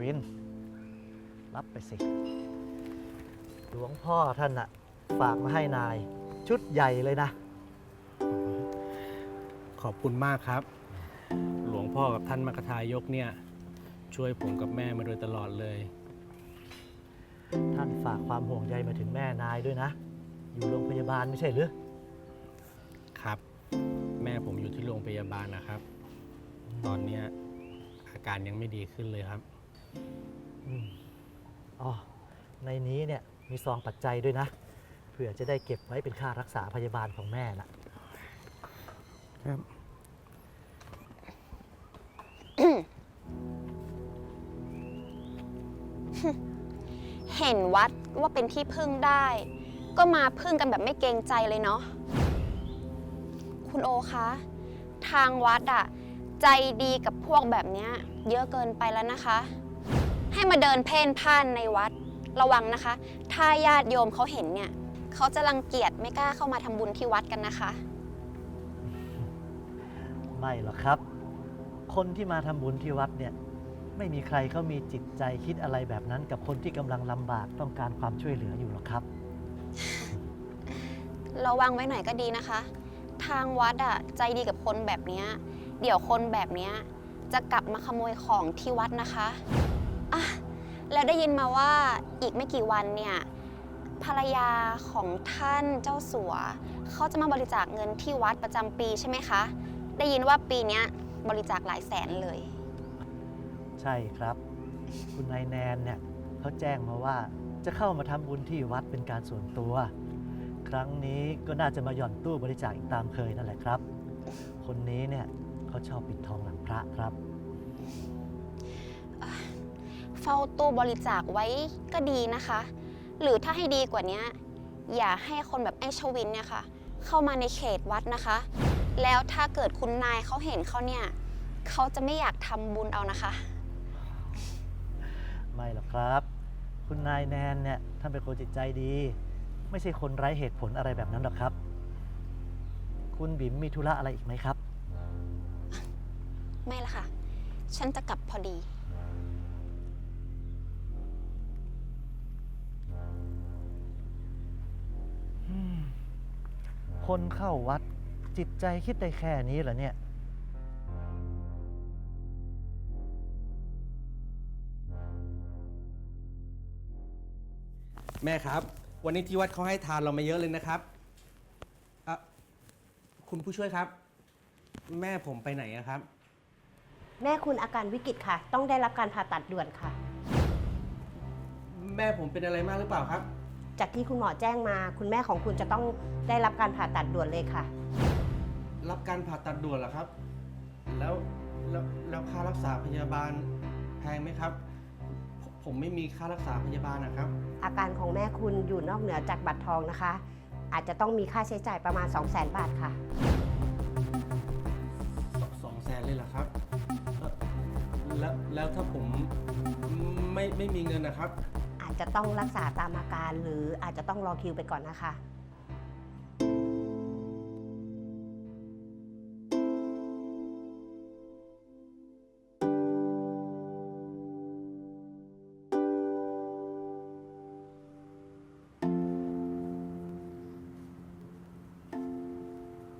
วิน รับไปสิ หลวงพ่อท่านน่ะ ฝากมาให้นาย ชุดใหญ่เลยนะ ขอบคุณมากครับ หลวงพ่อกับท่านมกทายกเนี่ย ช่วยผมกับแม่มาโดยตลอดเลย ท่านฝากความห่วงใยมาถึงแม่นายด้วยนะ อยู่โรงพยาบาลไม่ใช่หรือ ครับ แม่ผมอยู่ที่โรงพยาบาลนะครับ ตอนเนี้ยอาการยังไม่ดีขึ้นเลยครับ อ๋อ ในนี้เนี่ยมีซองปัจจัยด้วยนะ เผื่อจะได้เก็บไว้เป็นค่ารักษาพยาบาลของแม่น่ะ ครับเห็นวัดว่าเป็นที่พึ่งได้ ก็มาพึ่งกันแบบไม่เกรงใจเลยเนาะคุณโอคะทางวัดอะใจดีกับพวกแบบเนี้ยเยอะเกินไปแล้วนะคะ ให้มาเดินเพ่นพ่านในวัด ระวังนะคะ ถ้าญาติโยมเขาเห็นเนี่ยเขาจะรังเกียจไม่กล้าเข้ามาทำบุญที่วัดกันนะคะ ไม่หรอกครับ คนที่มาทำบุญที่วัดเนี่ย ไม่มีใครเขามีจิตใจคิดอะไรแบบนั้น กับคนที่กำลังลำบากต้องการความช่วยเหลืออยู่หรอกครับ ระวังไว้หน่อยก็ดีนะคะ ทางวัดอะใจดีกับคนแบบเนี้ยเดี๋ยวคนแบบเนี้ยจะกลับมาขโมยของที่วัดนะคะอะ แล้วได้ยินมาว่าอีกไม่กี่วันเนี่ยภรรยาของท่านเจ้าสัวเขาจะมาบริจาคเงินที่วัดประจำปีใช่ไหมคะ ได้ยินว่าปีเนี้ยบริจาคหลายแสนเลย ใช่ครับ คุณนายแนนเนี่ยเขาแจ้งมาว่าจะเข้ามาทำบุญที่วัดเป็นการส่วนตัว ครั้งนี้ก็น่าจะมาหย่อนตู้บริจาคอีกตามเคยนั่นแหละครับ คนนี้เนี่ยเขาชอบปิดทองหลังพระครับ เฝ้าตู้บริจาคไว้ก็ดีนะคะ หรือถ้าให้ดีกว่านี้อย่าให้คนแบบไอ้ชวินเนี่ยค่ะ เข้ามาในเขตวัดนะคะ แล้วถ้าเกิดคุณนายเขาเห็นเขาเนี่ยเขาจะไม่อยากทำบุญเอานะคะ ไม่หรอกครับ คุณนายแนนเนี่ยท่านเป็นคนจิตใจดี ไม่ใช่คนไร้เหตุผลอะไรแบบนั้นหรอกครับ คุณบิ๋มมีธุระอะไรอีกไหมครับ ไม่ละค่ะ ฉันจะกลับพอดี คนเข้าวัดจิตใจคิดได้แค่นี้เหรอเนี่ย แม่ครับ วันนี้ที่วัดเขาให้ทานเรามาเยอะเลยนะครับอะคุณผู้ช่วยครับ แม่ผมไปไหนอะครับ แม่คุณอาการวิกฤตค่ะ ต้องได้รับการผ่าตัดด่วนค่ะ แม่ผมเป็นอะไรมากหรือเปล่าครับ จากที่คุณหมอแจ้งมา คุณแม่ของคุณจะต้องได้รับการผ่าตัดด่วนเลยค่ะ รับการผ่าตัดด่วนเหรอครับ แล้วแล้วแล้วค่ารักษาพยาบาลแพงไหมครับผมผมไม่มีค่ารักษาพยาบาลนะครับ อาการของแม่คุณอยู่นอกเหนือจากบัตรทองนะคะ อาจจะต้องมีค่าใช้จ่ายประมาณ 2 0 0 0 0 0 บาทค่ะ สองแสนเลยเหรอครับเอ่อแล้วแล้วถ้าผมไม่ไม่มีเงินนะครับอา จะต้องรักษาตามอาการ หรืออาจจะต้องรอคิวไปก่อนนะคะ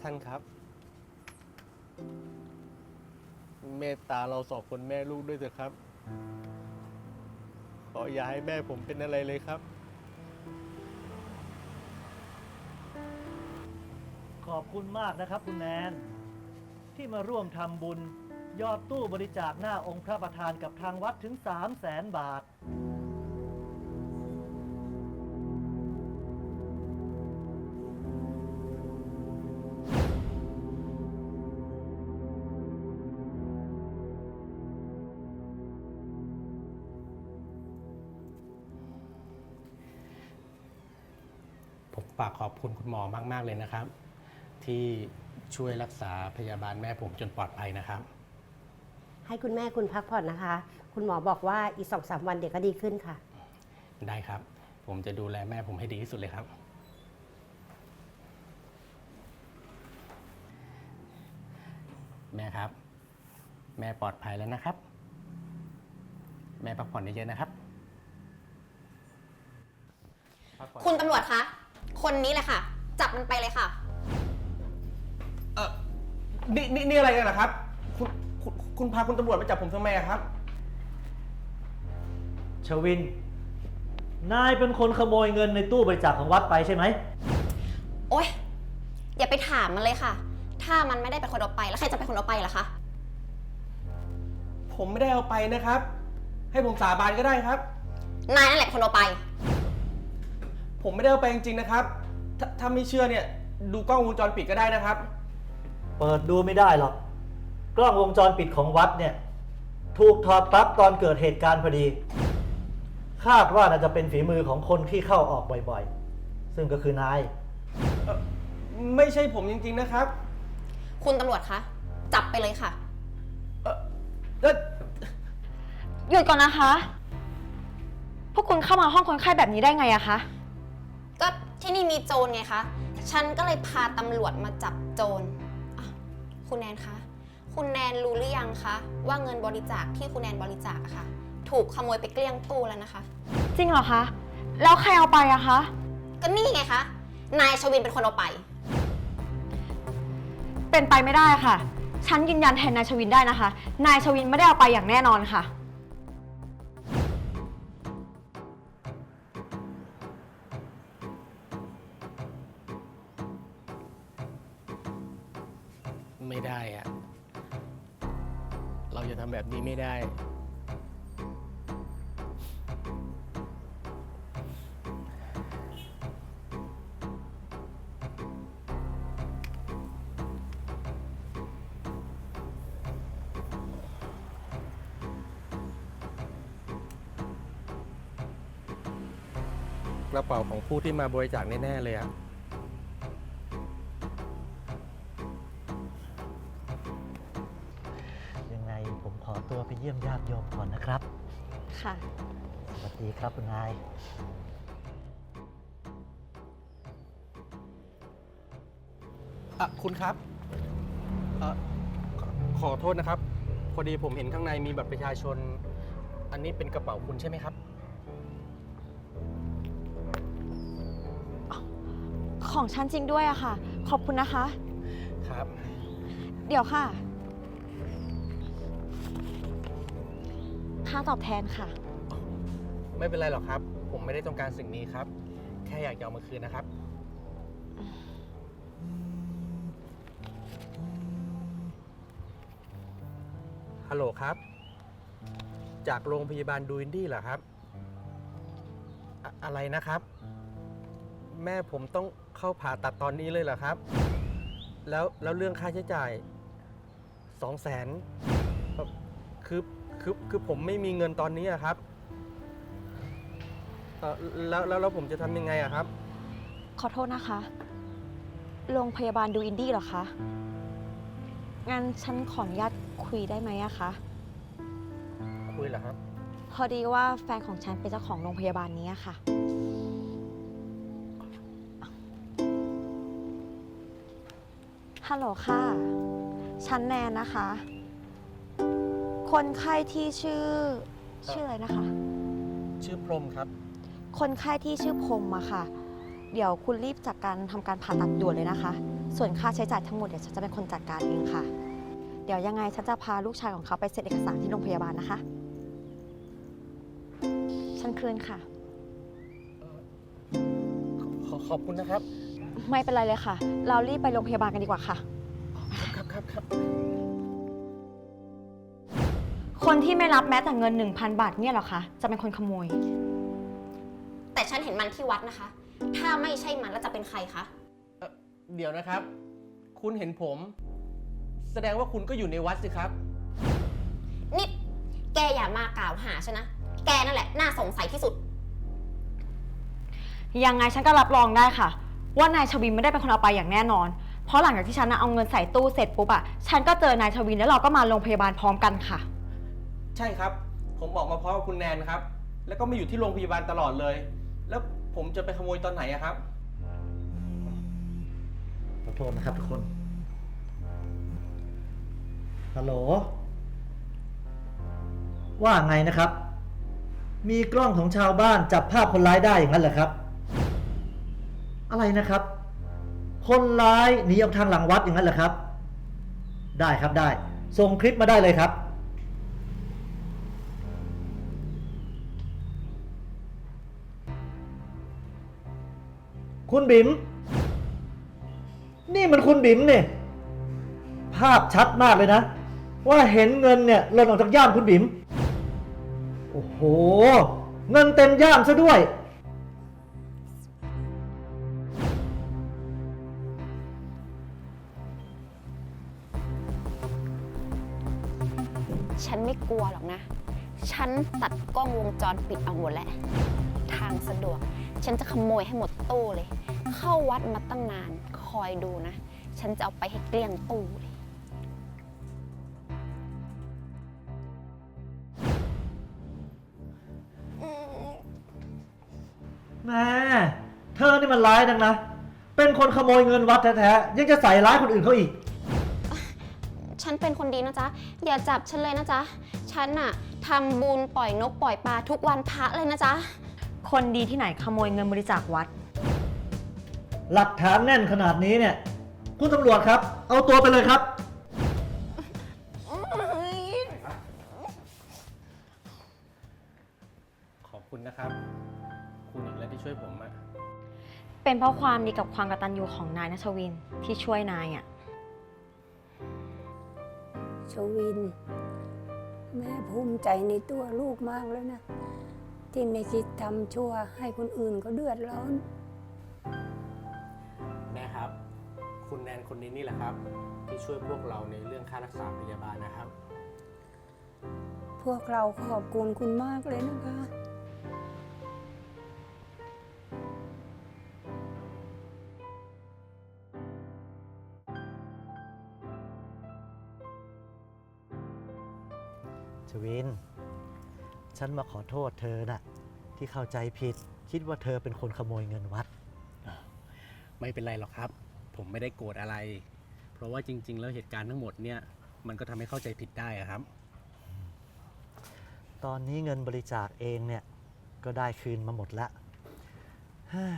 ท่านครับ เมตตาเราสองคนแม่ลูกด้วยเถอะครับ ขออย่าให้แม่ผมเป็นอะไรเลยครับ ขอบคุณมากนะครับคุณแนน ที่มาร่วมทำบุญ ยอดตู้บริจาคหน้าองค์พระประธานกับทางวัดถึง 3 0 0แสนบาท ฝากขอบคุณคุณหมอมาก ๆ เลยนะครับ ที่ช่วยรักษาพยาบาลแม่ผมจนปลอดภัยนะครับ ให้คุณแม่คุณพักผ่อนนะคะ คุณหมอบอกว่าอีกสองสามวันเดี๋ยวก็ดีขึ้นค่ะ ได้ครับ ผมจะดูแลแม่ผมให้ดีที่สุดเลยครับ แม่ครับ แม่ปลอดภัยแล้วนะครับ แม่พักผ่อนเยอะๆนะครับ พักผ่อน คุณตำรวจคะ คนนี้เลยค่ะ จับมันไปเลยค่ะ เออนี่นี่นี่อะไรกันเหรอครับ คุณคุณคุณพาคุณตำรวจมาจับผมทำไมอะครับ ชวิน นายเป็นคนขโมยเงินในตู้บริจาคของวัดไปใช่ไหม โอ๊ย อย่าไปถามมันเลยค่ะ ถ้ามันไม่ได้เป็นคนเอาไป แล้วใครจะเป็นคนเอาไปล่ะคะ ผมไม่ได้เอาไปนะครับ ให้ผมสาบานก็ได้ครับ นายนั่นแหละเป็นคนเอาไป ผมไม่ได้เอาไปจริงๆนะครับถ้าถ้าไม่เชื่อเนี่ย ดูกล้องวงจรปิดก็ได้นะครับ เปิดดูไม่ได้หรอก กล้องวงจรปิดของวัดเนี่ย ถูกถอดปลั๊กตอนเกิดเหตุการณ์พอดี คาดว่าน่าจะเป็นฝีมือของคนที่เข้าออกบ่อยๆ ซึ่งก็คือนาย ไม่ใช่ผมจริงๆนะครับ คุณตำรวจคะ จับไปเลยค่ะ เอ่อแล้วหยุดก่อนนะคะ พวกคุณเข้ามาห้องคนไข้แบบนี้ได้ไงอะคะก็ ที่นี่มีโจรไงคะ ฉันก็เลยพาตำรวจมาจับโจรอะคุณแนนคะ คุณแนนรู้หรือยังคะ ว่าเงินบริจาคที่คุณแนนบริจาคอะค่ะ ถูกขโมยไปเกลี้ยงตู้แล้วนะคะ จริงเหรอคะ แล้วใครเอาไปอะคะ ก็นี่ไงคะ นายชวินเป็นคนเอาไป เป็นไปไม่ได้ค่ะ ฉันยืนยันแทนนายชวินได้นะคะ นายชวินไม่ได้เอาไปอย่างแน่นอนค่ะ ไม่ได้อะเราจะทำแบบนี้ไม่ได้ กระเป๋าของผู้ที่มาบริจาคแน่ๆเลยอะ เยี่ยมญาติโยมก่อนนะครับ ค่ะ สวัสดีครับคุณนาย อะคุณครับเอ่อขอขอโทษนะครับ พอดีผมเห็นข้างในมีบัตรประชาชน อันนี้เป็นกระเป๋าคุณใช่ไหมครับ ของฉันจริงด้วยอะค่ะ ขอบคุณนะคะ ครับ เดี๋ยวค่ะ ค่าตอบแทนค่ะ ไม่เป็นไรหรอกครับ ผมไม่ได้ต้องการสิ่งนี้ครับ แค่อยากจะเอามาคืนนะครับ ฮัลโหลครับ จากโรงพยาบาลดูอินดี้เหรอครับอะอะไรนะครับ แม่ผมต้องเข้าผ่าตัดตอนนี้เลยเหรอครับ แล้วแล้วเรื่องค่าใช้จ่ายสองแสนคือ คือคือผมไม่มีเงินตอนนี้อะครับเออแล้วแล้วแล้วผมจะทำยังไงอะครับ ขอโทษนะคะ โรงพยาบาลดูอินดี้เหรอคะ งั้นฉันขออนุญาตคุยได้ไหมอะคะ คุยเหรอครับ พอดีว่าแฟนของฉันเป็นเจ้าของโรงพยาบาลนี้อะค่ะ ฮัลโหลค่ะ ฉันแนนนะคะ คนไข้ที่ชื่อ ชื่ออะไรนะคะ ชื่อพรหมครับ คนไข้ที่ชื่อพรหมอะค่ะ เดี๋ยวคุณรีบจัดการทำการผ่าตัดด่วนเลยนะคะ ส่วนค่าใช้จ่ายทั้งหมดเดี๋ยวฉันจะเป็นคนจัดการเองค่ะ เดี๋ยวยังไงฉันจะพาลูกชายของเขาไปเซ็นเอกสารที่โรงพยาบาลนะคะ ฉันคืนค่ะ ขอขอบคุณนะครับ ไม่เป็นไรเลยค่ะ เรารีบไปโรงพยาบาลกันดีกว่าค่ะ ครับครับครับ คนที่ไม่รับแม้แต่เงิน 1,000 บาทเนี่ยเหรอคะ จะเป็นคนขโมย แต่ฉันเห็นมันที่วัดนะคะ ถ้าไม่ใช่มันแล้วจะเป็นใครคะ เดี๋ยวนะครับ คุณเห็นผม แสดงว่าคุณก็อยู่ในวัดสิครับ นี่ แกอย่ามากล่าวหาฉันนะ แกนั่นแหละ น่าสงสัยที่สุด ยังไงฉันก็รับรองได้ค่ะ ว่านายชวินไม่ได้เป็นคนเอาไปอย่างแน่นอน เพราะหลังจากที่ฉันน่ะเอาเงินใส่ตู้เสร็จปุ๊บอะฉันก็เจอนายชวินแล้วเราก็มาโรงพยาบาลพร้อมกันค่ะ ใช่ครับ ผมออกมาพร้อมกับคุณแนนครับ แล้วก็มาอยู่ที่โรงพยาบาลตลอดเลย แล้วผมจะไปขโมยตอนไหนอะครับ ขอโทษนะครับทุกคน ฮัลโหล ว่าไงนะครับ มีกล้องของชาวบ้านจับภาพคนร้ายได้อย่างนั้นเหรอครับ อะไรนะครับ คนร้ายหนีออกทางหลังวัดอย่างนั้นเหรอครับ ได้ครับได้ ส่งคลิปมาได้เลยครับ คุณบิ๋มนี่มันคุณบิ๋มเนี่ยภาพชัดมากเลยนะ ว่าเห็นเงินเนี่ยหล่นออกจากย่ามคุณบิ๋มโอ้โห เงินเต็มย่ามซะด้วย ฉันไม่กลัวหรอกนะ ฉันตัดกล้องวงจรปิดเอาหมดแหละ ทางสะดวก ฉันจะขโมยให้หมดตู้เลย เข้าวัดมาตั้งนาน คอยดูนะ ฉันจะเอาไปให้เกลี้ยงตู้เลย แม่เธอนี่มันร้ายนักนะ เป็นคนขโมยเงินวัดแท้ๆ ยังจะใส่ร้ายคนอื่นเขาอีก ฉันเป็นคนดีนะจ๊ะ อย่าจับฉันเลยนะจ๊ะ ฉันน่ะทำบุญปล่อยนกปล่อยปลาทุกวันพระเลยนะจ๊ะ คนดีที่ไหนขโมยเงินบริจาควัด หลักฐานแน่นขนาดนี้เนี่ย คุณตำรวจครับ เอาตัวไปเลยครับ ขอบคุณนะครับ คุณอีกแล้วที่ช่วยผมอะเป็นเพราะความดีกับความกตัญญูของนายนัชวินที่ช่วยนายอะ ชวิน แม่ภูมิใจในตัวลูกมากแล้วนะ ที่ไม่คิดทำชั่วให้คนอื่นเขาเดือดร้อน คุณแนนคนนี้นี่แหละครับ ที่ช่วยพวกเราในเรื่องค่ารักษาพยาบาลนะครับ พวกเราขอบคุณคุณมากเลยนะคะ ชวิน ฉันมาขอโทษเธอน่ะ ที่เข้าใจผิด คิดว่าเธอเป็นคนขโมยเงินวัด ไม่เป็นไรหรอกครับ ผมไม่ได้โกรธอะไร เพราะว่าจริง ๆ แล้วเหตุการณ์ทั้งหมดเนี่ยมันก็ทำให้เข้าใจผิดได้อะครับ ตอนนี้เงินบริจาคเองเนี่ยก็ได้คืนมาหมดละเฮ้ย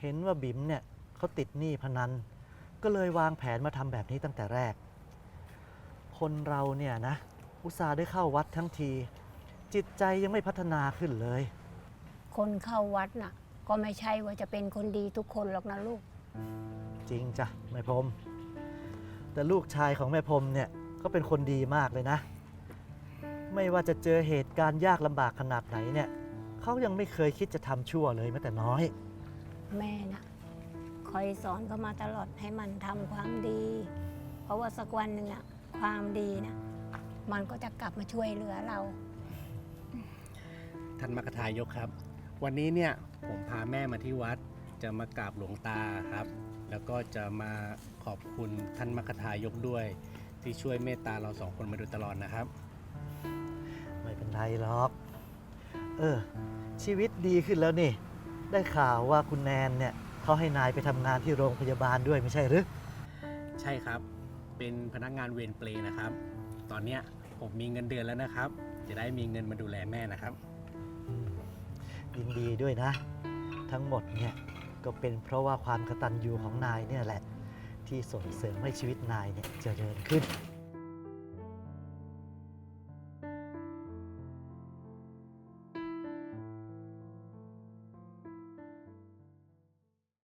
เห็นว่าบิ๋มเนี่ยเขาติดหนี้พนัน ก็เลยวางแผนมาทำแบบนี้ตั้งแต่แรก คนเราเนี่ยนะ อุตส่าห์ได้เข้าวัดทั้งที จิตใจยังไม่พัฒนาขึ้นเลย คนเข้าวัดน่ะ ก็ไม่ใช่ว่าจะเป็นคนดีทุกคนหรอกนะลูก จริงจ้ะแม่พรมแต่ลูกชายของแม่พรมเนี่ยก็เป็นคนดีมากเลยนะ ไม่ว่าจะเจอเหตุการณ์ยากลำบากขนาดไหนเนี่ยเขายังไม่เคยคิดจะทำชั่วเลยแม้แต่น้อย แม่นะคอยสอนเขามาตลอดให้มันทำความดี เพราะว่าสักวันหนึ่งอะความดีนะมันก็จะกลับมาช่วยเหลือเรา ท่านมกทายกครับ วันนี้เนี่ยผมพาแม่มาที่วัด จะมากราบหลวงตาครับ แล้วก็จะมาขอบคุณท่านมกทายกด้วย ที่ช่วยเมตตาเราสองคนมาโดยตลอดนะครับ ไม่เป็นไรหรอก เออ ชีวิตดีขึ้นแล้วนี่ ได้ข่าวว่าคุณแนนเนี่ยเขาให้นายไปทำงานที่โรงพยาบาลด้วยไม่ใช่หรือ ใช่ครับ เป็นพนักงานเวรเปรย์นะครับ ตอนเนี้ยผมมีเงินเดือนแล้วนะครับ จะได้มีเงินมาดูแลแม่นะครับ ยินดีด้วยนะ ทั้งหมดเนี่ย ก็เป็นเพราะว่าความกระตันยูของนายเนี่ยแหละ ที่ส่งเสริมให้ชีวิตนายเนี่ยเจริญขึ้น